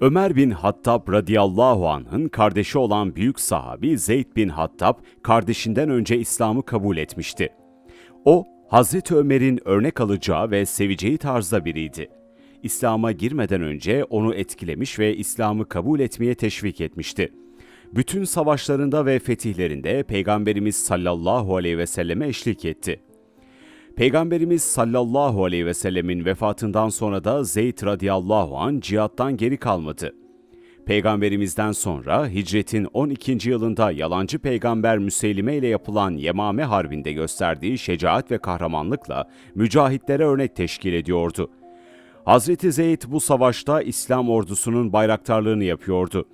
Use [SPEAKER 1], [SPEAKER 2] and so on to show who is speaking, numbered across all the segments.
[SPEAKER 1] Ömer bin Hattab radıyallahu anh'ın kardeşi olan büyük sahabi Zeyd bin Hattab kardeşinden önce İslam'ı kabul etmişti. O, Hazreti Ömer'in örnek alacağı ve seveceği tarzda biriydi. İslam'a girmeden önce onu etkilemiş ve İslam'ı kabul etmeye teşvik etmişti. Bütün savaşlarında ve fetihlerinde Peygamberimiz sallallahu aleyhi ve selleme eşlik etti. Peygamberimiz sallallahu aleyhi ve sellemin vefatından sonra da Zeyd radıyallahu an cihattan geri kalmadı. Peygamberimizden sonra hicretin 12. yılında yalancı peygamber Müseylime ile yapılan Yemame Harbi'nde gösterdiği şecaat ve kahramanlıkla mücahitlere örnek teşkil ediyordu. Hazreti Zeyd bu savaşta İslam ordusunun bayraktarlığını yapıyordu.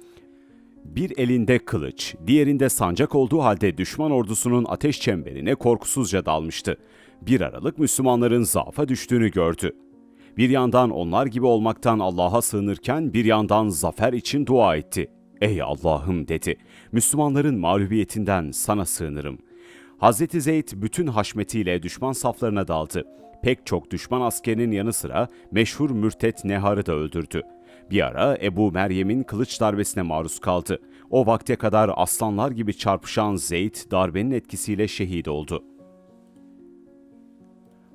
[SPEAKER 1] Bir elinde kılıç, diğerinde sancak olduğu halde düşman ordusunun ateş çemberine korkusuzca dalmıştı. 1 Aralık Müslümanların zaafa düştüğünü gördü. Bir yandan onlar gibi olmaktan Allah'a sığınırken bir yandan zafer için dua etti. Ey Allah'ım dedi. Müslümanların mağlubiyetinden sana sığınırım. Hz. Zeyd bütün haşmetiyle düşman saflarına daldı. Pek çok düşman askerinin yanı sıra meşhur mürtet Nehar'ı da öldürdü. Bir ara Ebu Meryem'in kılıç darbesine maruz kaldı. O vakte kadar aslanlar gibi çarpışan Zeyd darbenin etkisiyle şehit oldu.''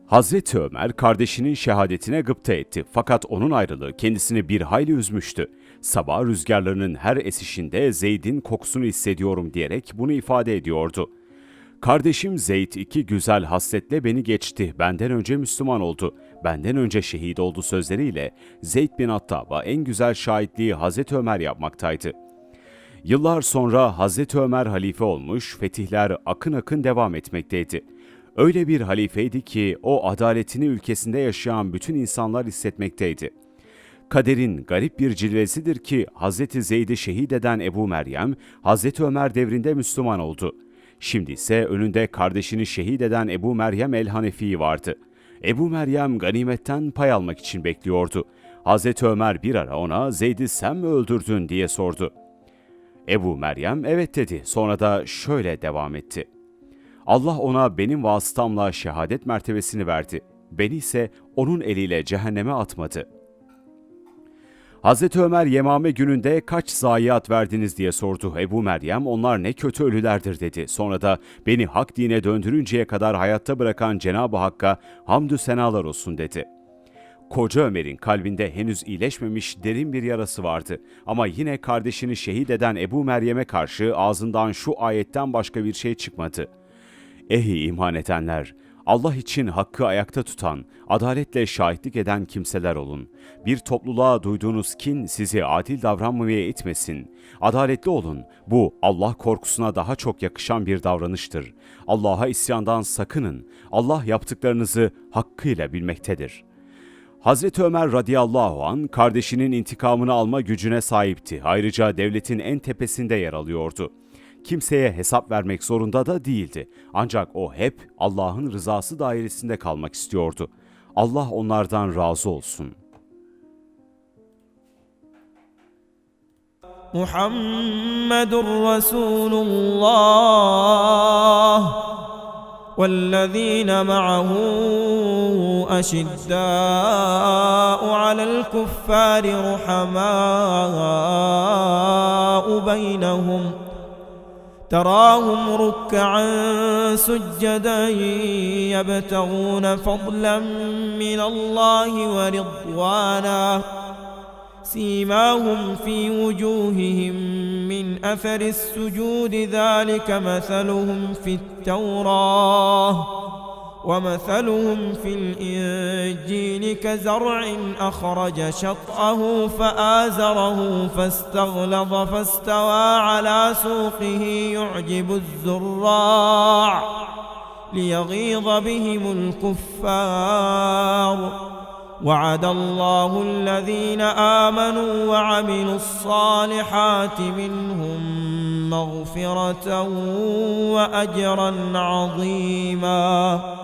[SPEAKER 1] Hazreti Ömer kardeşinin şehadetine gıpta etti fakat onun ayrılığı kendisini bir hayli üzmüştü. Sabah rüzgarlarının her esişinde Zeyd'in kokusunu hissediyorum diyerek bunu ifade ediyordu. Kardeşim Zeyd iki güzel hasretle beni geçti, benden önce Müslüman oldu, benden önce şehit oldu sözleriyle Zeyd bin Attab'a en güzel şahitliği Hazreti Ömer yapmaktaydı. Yıllar sonra Hazreti Ömer halife olmuş, fetihler akın akın devam etmekteydi.'' Öyle bir halifeydi ki o adaletini ülkesinde yaşayan bütün insanlar hissetmekteydi. Kaderin garip bir cilvesidir ki Hz. Zeyd'i şehit eden Ebu Meryem, Hz. Ömer devrinde Müslüman oldu. Şimdi ise önünde kardeşini şehit eden Ebu Meryem el-Hanefi vardı. Ebu Meryem ganimetten pay almak için bekliyordu. Hz. Ömer bir ara ona Zeyd'i sen mi öldürdün diye sordu. Ebu Meryem evet dedi sonra da şöyle devam etti.'' Allah ona benim vasıtamla şehadet mertebesini verdi. Beni ise onun eliyle cehenneme atmadı. Hazreti Ömer Yemame gününde kaç zayiat verdiniz diye sordu. Ebu Meryem onlar ne kötü ölülerdir dedi. Sonra da beni hak dine döndürünceye kadar hayatta bırakan Cenab-ı Hakk'a hamdü senalar olsun dedi. Koca Ömer'in kalbinde henüz iyileşmemiş derin bir yarası vardı. Ama yine kardeşini şehit eden Ebu Meryem'e karşı ağzından şu ayetten başka bir şey çıkmadı.'' Ehi iman edenler! Allah için hakkı ayakta tutan, adaletle şahitlik eden kimseler olun. Bir topluluğa duyduğunuz kin sizi adil davranmaya itmesin. Adaletli olun. Bu Allah korkusuna daha çok yakışan bir davranıştır. Allah'a isyandan sakının. Allah yaptıklarınızı hakkıyla bilmektedir.'' Hazreti Ömer radıyallahu an kardeşinin intikamını alma gücüne sahipti. Ayrıca devletin en tepesinde yer alıyordu kimseye hesap vermek zorunda da değildi. Ancak o hep Allah'ın rızası dairesinde kalmak istiyordu. Allah onlardan razı olsun.
[SPEAKER 2] Muhammedur Resulullah والذين معه أشداء على الكفار رحماء بينهم ۖ تراهم ركعا سجدا يبتغون فضلا من الله ورضوانا سيماهم في وجوههم من أثر السجود ذلك مثلهم في التوراه ومثلهم في الإنجيل كزرع أخرج شطأه فآزره فاستغلظ فاستوى على سوقه يعجب الزراع ليغيظ بهم الكفار وعد الله الذين آمنوا وعملوا الصالحات منهم مغفرة وأجرا عظيما